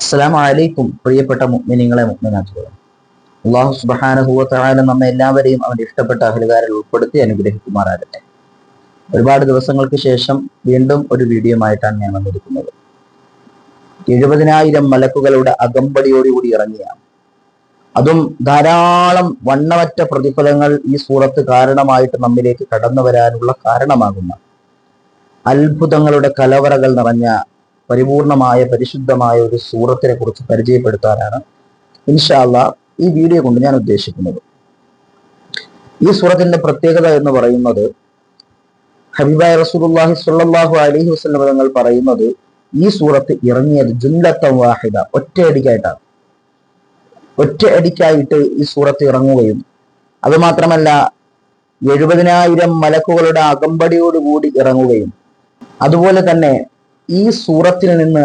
അസ്സലാമു അലൈക്കും പ്രിയപ്പെട്ട മുഅ്മിനീങ്ങളെ മുഅ്മിനാത്തുകളെ. അള്ളാഹു സുബ്ഹാനഹു വ തആല നമ്മെ എല്ലാവരെയും അവന്റെ ഇഷ്ടപ്പെട്ട അഹലുകാരിൽ ഉൾപ്പെടുത്തി അനുഗ്രഹിക്കുമാറാകട്ടെ. ഒരുപാട് ദിവസങ്ങൾക്ക് ശേഷം വീണ്ടും ഒരു വീഡിയോ ആയിട്ടാണ് ഞാൻ വന്നിരിക്കുന്നത്. എഴുപതിനായിരം മലക്കുകളുടെ അകമ്പടിയോടുകൂടി ഇറങ്ങിയ അതും ധാരാളം വണ്ണമറ്റ പ്രതിഫലങ്ങൾ ഈ സൂറത്ത് കാരണമായിട്ട് നമ്മിലേക്ക് കടന്നു വരാനുള്ള കാരണമാകുന്ന. അത്ഭുതങ്ങളുടെ കലവറകൾ നിറഞ്ഞ പരിപൂർണമായ പരിശുദ്ധമായ ഒരു സൂറത്തിനെ കുറിച്ച് പരിചയപ്പെടുത്താനാണ് ഇൻഷാല്ല ഈ വീഡിയോ കൊണ്ട് ഞാൻ ഉദ്ദേശിക്കുന്നത്. ഈ സൂറത്തിന്റെ പ്രത്യേകത എന്ന് പറയുന്നത് ഹബീബായ റസൂലുള്ളാഹി സ്വല്ലല്ലാഹു അലൈഹി വസല്ലം തങ്ങൾ പറയുന്നത് ഈ സൂറത്ത് ഇറങ്ങിയത് ജുല്ലത്തം വാഹിദ ഒറ്റയടിക്കായിട്ടാണ് ഒറ്റയടിക്കായിട്ട് ഈ സൂറത്ത് ഇറങ്ങുകയും അതുമാത്രമല്ല എഴുപതിനായിരം മലക്കുകളുടെ അകമ്പടിയോടുകൂടി ഇറങ്ങുകയും അതുപോലെ തന്നെ ഈ സൂറത്തിൽ നിന്ന്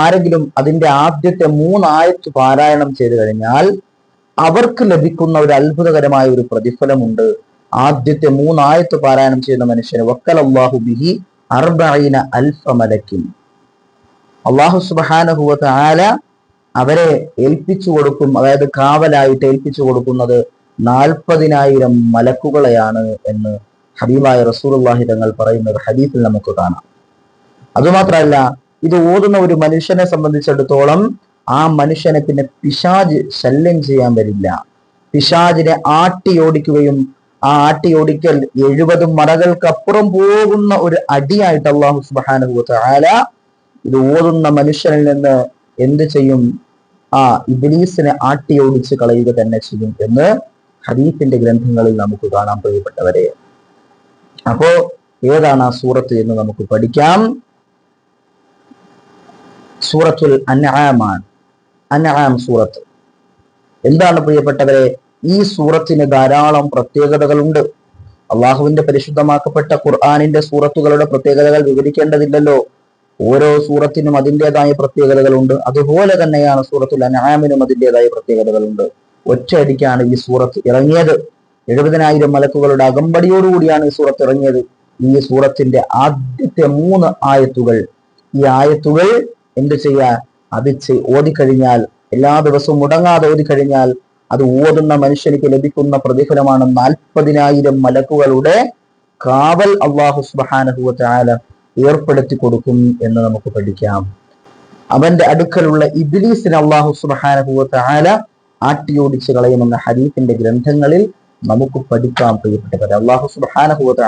ആരെങ്കിലും അതിന്റെ ആദ്യത്തെ മൂന്നായത്ത് പാരായണം ചെയ്തു കഴിഞ്ഞാൽ അവർക്ക് ലഭിക്കുന്ന ഒരു അത്ഭുതകരമായ ഒരു പ്രതിഫലമുണ്ട്. ആദ്യത്തെ മൂന്നായത്ത് പാരായണം ചെയ്യുന്ന മനുഷ്യന് വക്കലല്ലാഹു ബിഹി അർബൈന അൽഫ മലക്കിൻ. അള്ളാഹു സുബാനഹുവത്ത് ആല അവരെ ഏൽപ്പിച്ചു കൊടുക്കും അതായത് കാവലായിട്ട് ഏൽപ്പിച്ചു കൊടുക്കുന്നത് നാൽപ്പതിനായിരം മലക്കുകളെയാണ് എന്ന് ഹബീബായ റസൂലുള്ളാഹി തങ്ങൾ പറയുന്നത് ഹദീഫിൽ നമുക്ക് കാണാം. അതുമാത്രമല്ല ഇത് ഓതുന്ന ഒരു മനുഷ്യനെ സംബന്ധിച്ചിടത്തോളം ആ മനുഷ്യനെ പിന്നെ പിശാജ് ശല്യം ചെയ്യാൻ വരില്ല. പിശാജിനെ ആട്ടി ഓടിക്കുകയും ആ ആട്ടി ഓടിക്കൽ എഴുപത് മറകൾക്കപ്പുറം പോകുന്ന ഒരു അടിയായിട്ട് അള്ളാഹു സുബാനുഭൂത്ത ഇത് ഓതുന്ന മനുഷ്യനിൽ നിന്ന് എന്ത് ചെയ്യും? ആ ഇബിലീസിനെ ആട്ടി ഓടിച്ച് കളയുക തന്നെ ചെയ്യും എന്ന് ഹദീഫിന്റെ ഗ്രന്ഥങ്ങളിൽ നമുക്ക് കാണാൻ പ്രിയപ്പെട്ടവരെ. അപ്പോ ഏതാണ് ആ സൂറത്ത് എന്ന് നമുക്ക് പഠിക്കാം? സൂറത്തുൽ അൻആമാണ് അൻആം സൂറത്ത്. എന്താണ് പ്രിയപ്പെട്ടവരെ? ഈ സൂറത്തിന് ധാരാളം പ്രത്യേകതകളുണ്ട്. അള്ളാഹുവിന്റെ പരിശുദ്ധമാക്കപ്പെട്ട ഖുർആാനിന്റെ സൂറത്തുകളുടെ പ്രത്യേകതകൾ വിവരിക്കേണ്ടതില്ലല്ലോ. ഓരോ സൂറത്തിനും അതിന്റെതായ പ്രത്യേകതകളുണ്ട്. അതുപോലെ തന്നെയാണ് സൂറത്തുൽ അനാമിനും അതിന്റെതായ പ്രത്യേകതകളുണ്ട്. ഒറ്റയടിക്കാണ് ഈ സൂറത്ത് ഇറങ്ങിയത്. എഴുപതിനായിരം മലക്കുകളുടെ അകമ്പടിയോടുകൂടിയാണ് ഈ സൂറത്ത് ഇറങ്ങിയത്. ഈ സൂറത്തിന്റെ ആദ്യത്തെ മൂന്ന് ആയത്തുകൾ. ഈ ആയത്തുകൾ എന്ത് ചെയ്യുക അത് ഓടിക്കഴിഞ്ഞാൽ എല്ലാ ദിവസവും മുടങ്ങാതെ ഓടിക്കഴിഞ്ഞാൽ അത് ഓതുന്ന മനുഷ്യനിക്ക് ലഭിക്കുന്ന പ്രതിഫലമാണ് നാൽപ്പതിനായിരം മലക്കുകളുടെ കാവൽ അള്ളാഹു സുബാനഹുല ഏർപ്പെടുത്തി കൊടുക്കും എന്ന് നമുക്ക് പഠിക്കാം. അവന്റെ അടുക്കലുള്ള ഇബിലീസിന് അള്ളാഹു സുബാനഹുല ആട്ടിയോടിച്ച് കളയുമെന്ന ഹരീഫിന്റെ ഗ്രന്ഥങ്ങളിൽ നമുക്ക് പഠിക്കാം പ്രിയപ്പെട്ടവർ അള്ളാഹു സുബാനഹുല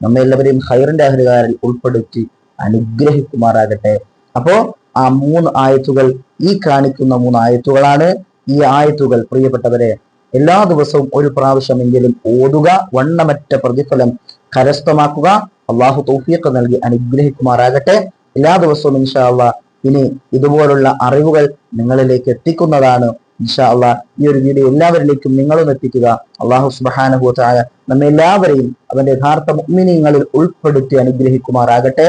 നമ്മെല്ലാവരെയും ഹൈറിന്റെ അഹലുകാരിൽ ഉൾപ്പെടുത്തി അനുഗ്രഹിക്കുമാറാകട്ടെ. അപ്പോ ആ മൂന്ന് ആയത്തുകൾ ഈ കാണിക്കുന്ന മൂന്ന് ആയത്തുകളാണ് ഈ ആയത്തുകൾ. പ്രിയപ്പെട്ടവരെ എല്ലാ ദിവസവും ഒരു പ്രാവശ്യമെങ്കിലും ഓതുക വണ്ണമറ്റ പ്രതിഫലം കരസ്ഥമാക്കുക. അള്ളാഹു തൗഫീഖ് നൽകി അനുഗ്രഹിക്കുമാറാകട്ടെ. എല്ലാ ദിവസവും ഇൻഷാ ഇനി ഇതുപോലുള്ള അറിവുകൾ നിങ്ങളിലേക്ക് എത്തിക്കുന്നതാണ്. ഇൻഷാ അള്ളാഹ് ഈ ഒരു വീഡിയോ എല്ലാവരിലേക്കും നിങ്ങളും എത്തിക്കുക. അള്ളാഹു സുബാനുഭൂത്തായ നമ്മെ എല്ലാവരെയും അവന്റെ യഥാർത്ഥ മുഗ്മിനിങ്ങളിൽ ഉൾപ്പെടുത്തി അനുഗ്രഹിക്കുമാറാകട്ടെ.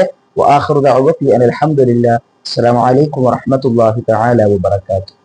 അലഹമുല്ല അസ്സലാമു അലൈക്കും വറഹമത്തല്ലാഹി തആല വബറകാതുഹു